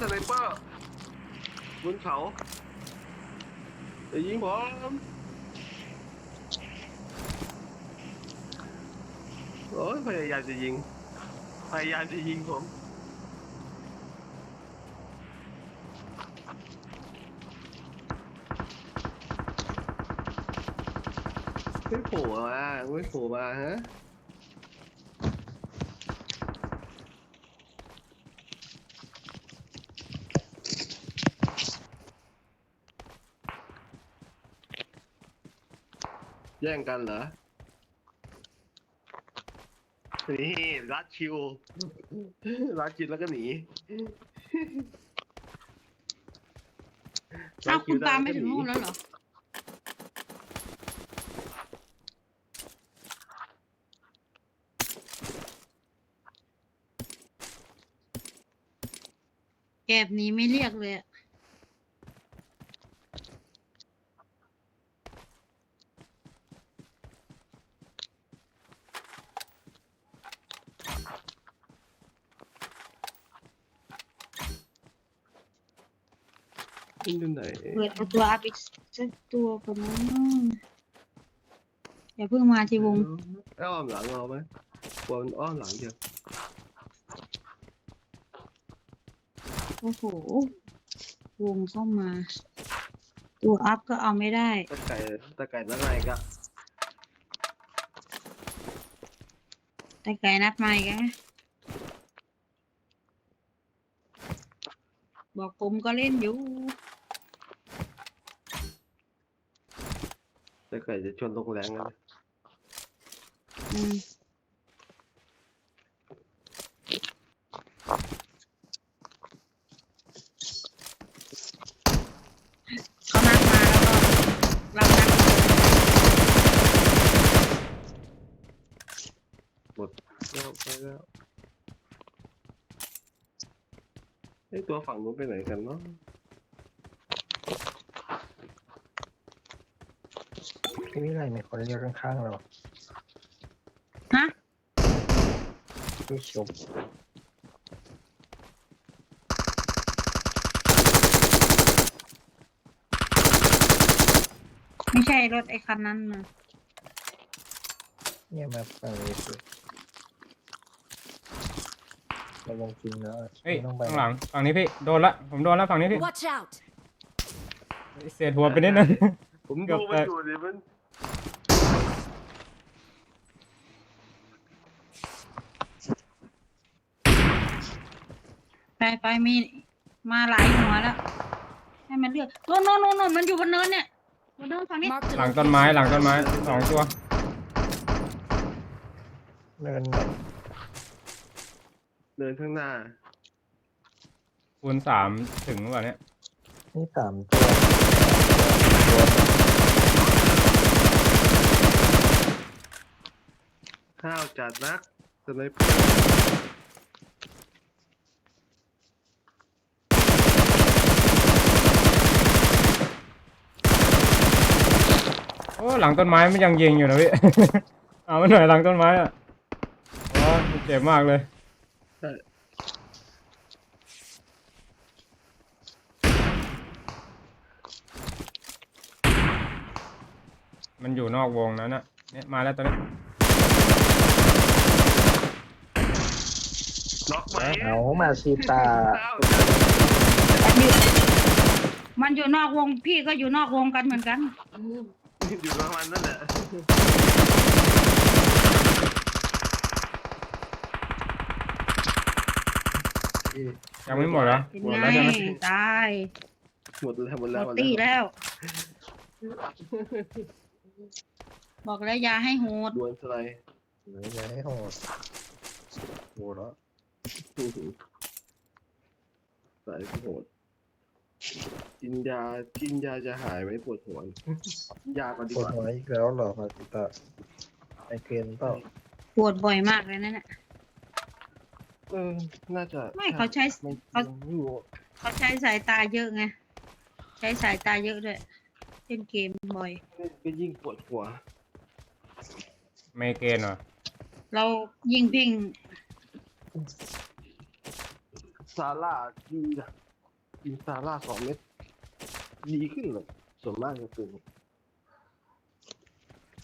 สไนเปอร์บนเขาจะยิงผมโอ้ยพยายามจะยิง พยายามจะยิงผมไม่โผล่มาไม่โผล่มาฮะ แย่งกันเหรอ นี่รัดคิว รัดคิวแล้วก็หนีอ้าวคุณรัดตามวไปก็ถึงหนู่นแล้วเหรอ แกบนี้ไม่เรียกเลยอะ มันอยู่ไหนเปิดเอาตัวอัพอีกสักตัวก่อนนะอย่าเพิ่งมาที่วงเอ้อ้อมหลังเราไหมกลัวมันอ้อมหลังเดียวโอ้โหวงเข้ามา ตัวอัพก็เอาไม่ได้ ตะไก่ตะไก่นั่นไงก็แต่ไก่นัดมาอีกแล้วบอกผมก็เล่นอยู่ ตะไก่จะชนลงแรงกันอืมเขานัดมาแล้วก็เรานัดหมดแล้วไปแล้วไอ้ตัวฝั่งนู้นไปไหนกันเนาะ พี่วิไลมีคนเรียกข้างๆเราฮะ พี่ชมไม่ใช่รถไอ้คันนั้นนะเนี่ยมาฝั่งนี้สิเราลงจริงแล้วเฮ้ยไม่ต้องไปข้างหลังฝั่งนี้พี่โดนละผมโดนละฝั่งนี้พี่ Watch out! เสียดหัวไปนิดนึง ผมเกืดูอบมันแตกอยู่ดิมัน ไปไปมีมาหลายหัวแล้ว ให้มันเลือกโน่นโน่นโน่นโน่นมันอยู่บนเนินเนี่ยบนเนินฝั่งนี้ Marked a หลังต้นไม้หลังต้นไม้สองตัวเนินไหนเดินข้างหน้า คูณสามถึงหรือเปล่าเนี่ยนี่สามตัวตัว ข้าวจัดนักสไนเปอร์โอ้หลังต้นไม้มันยังยิงอยู่นะพี่ เอามาหน่อยหลังต้นไม้อะอ๋อเจ็บมากเลยใช่มันอยู่นอกวงนั้นนะเนี่ยมาแล้วตอนนี้ ล็อกไหมเอามาชีตาข้าวมันอยู่มันอยู่นอกวงพี่ก็อยู่นอกวงกันเหมือนกัน อยู่ประมาณนั่นแหละยังไม่หมดเหรอเป็นหมดไงแล้วใช่ไหมตายหมดแล้วหมดหมแล้วดหมดตีแล้วแล้ว บอกแล้วอยาให้โหดดวลสไลด์หรืออย่าให้โหดโหดแล้ว สายโหดกินยากินยาจะหายไหมปวดหัวยาก่อนดีปวกดว่าหัวอีกแล้วเหรอมาชีตาไอเกนเปล่าปวดบ่อยมากเลยนั่นแหละเออน่าจะไม่เขาใช้ ไม่เขาไม่รู้เขาใช้สายตาเยอะไง ใช้สายตาเยอะด้วยเล่นเกมบ่อยก็ยิ่งปวดหัวเมเกนเหรอเรายิงพิง ซาร่ายิงกินซาร่าสองเม็ดดีขึ้นเลยส่วนมากจะเป็น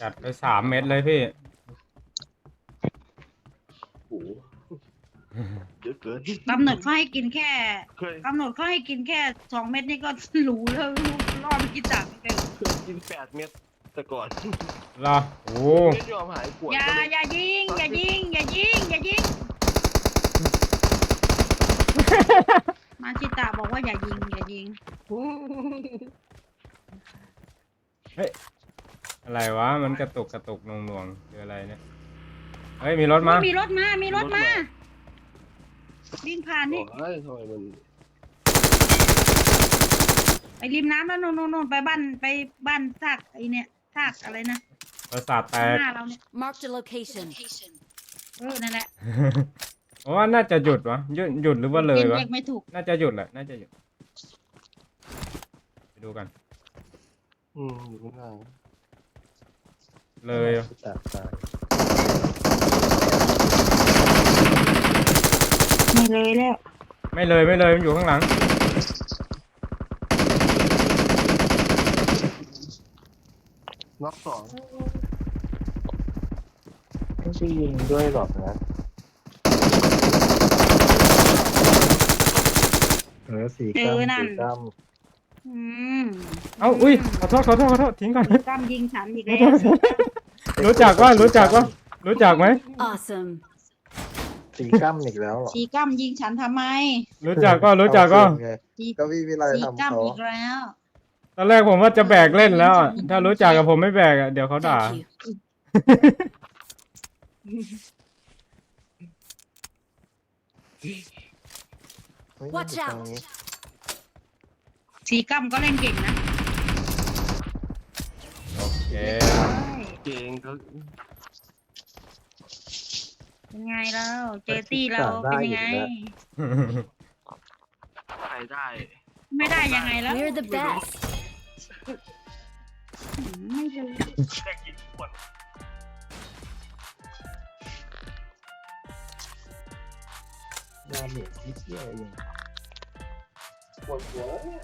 จัดไปสามเม็ดเลยพี่ โอ้โหเยอะเกินกำหนดเขาให้กินแค่เคยกำหนดเขาให้กินแค่สองเม็ดนี่ก็รู้แล้วรอดไปกินสามเม็ดเคยกินแปดเม็ดแต่ก่อนเหรอ โอ้ไม่ยอมหายปวดอย่าก็เลยอย่ายิงอย่ายิงอย่ายิง อย่ายิง มาชิตะบอกว่าอย่ายิงอย่ายิงอะไรวะ มันกระตุกกระตุกหน่วงๆคืออะไรเนี่ย เฮ้ย มีรถมา มีรถมา มีรถมา วิ่งผ่านนี่โอ้ยทำไมมันไปริมน้ำแล้วนู่นนู่นนู่นไปบ้านไปบ้านซากไอเนี่ยซากอะไรนะประสาทแตข้างกหน้าเราเนี่ย Marked a location. เออนั่นแหละ เพราะว่าน่าจะหยุดวะหยุดหยุดหรือว่าเลยเรีวะยกไม่ถูก น่าจะหยุดแหละ น่าจะหยุด ไปดูกัน อืมอยู่ข้างล่างเลยอะแตกตายไม่เลยแล้ว ไม่เลยไม่เลยมันอยู่ข้างหลัง น็อกสองไม่ใช่ยิงด้วยหรอกนะ ออสีเอก้ามอนั่น สีก้ามอืมเอ้าอุ้ยขอโทษขอโทษขอโทษทิ้งก่อนกำยิงฉันอีกแล้วรู้จักว่ารู้จักว่ารู้จักไหม Awesome. สีก้ามอีกแล้วเหรอสีกำยิงฉันทำไมรู้จักก็รู้จักก็เอาคืนไงสีก็พี่วิไลสีทำเขากำอีกแล้ว ตอนแรกผมว่าจะแบกเล่นแล้วอะถ้ารู้จักกับผมไม่แบกอะเดี๋ยวเขาด่า Thank you. เฮ้ย Watch อยู่ out ตรงนี้สีกำก็เล่นเก่งนะโอเคเก่งก็เป็นไงแล้วเจตี้เราเป็นยังไงใครได้ ไม่ได้ยังไงแล้ว We're the best. อืมไม่เลยแค่กินปวดดาเมจนิดเดียวเอง ปวดหัวแล้วเนี่